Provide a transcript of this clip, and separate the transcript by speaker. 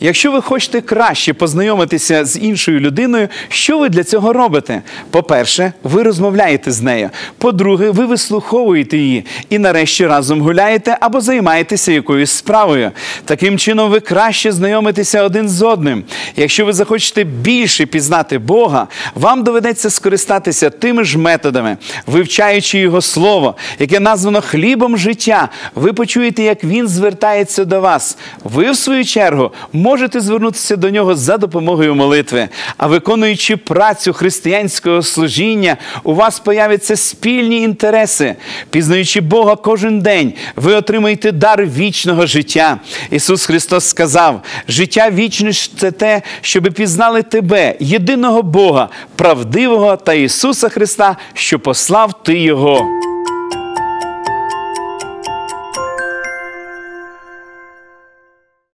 Speaker 1: Якщо ви хочете краще познайомитися з іншою людиною, що ви для цього робите? По-перше, ви розмовляєте з нею. По-друге, ви вислуховуєте її і нарешті разом гуляєте або займаєтеся якоюсь справою. Таким чином, ви краще знайомитеся один з одним. Якщо ви захочете більше пізнати Бога, вам доведеться скористатися тими ж методами, вивчаючи його слово, яке названо хлібом життя. Ви почуєте, як він звертається до вас. Ви, в свою чергу, можете звернутися до нього за допомогою молитви. А виконуючи працю християнського служіння, у вас появляться спільні інтереси. Пізнаючи Бога кожен день, ви отримаєте дар вічного життя. Ісус Христос сказав: життя вічне це те, щоби пізнали тебе, єдиного Бога, правдивого та Ісуса Христа, що послав Ти Його.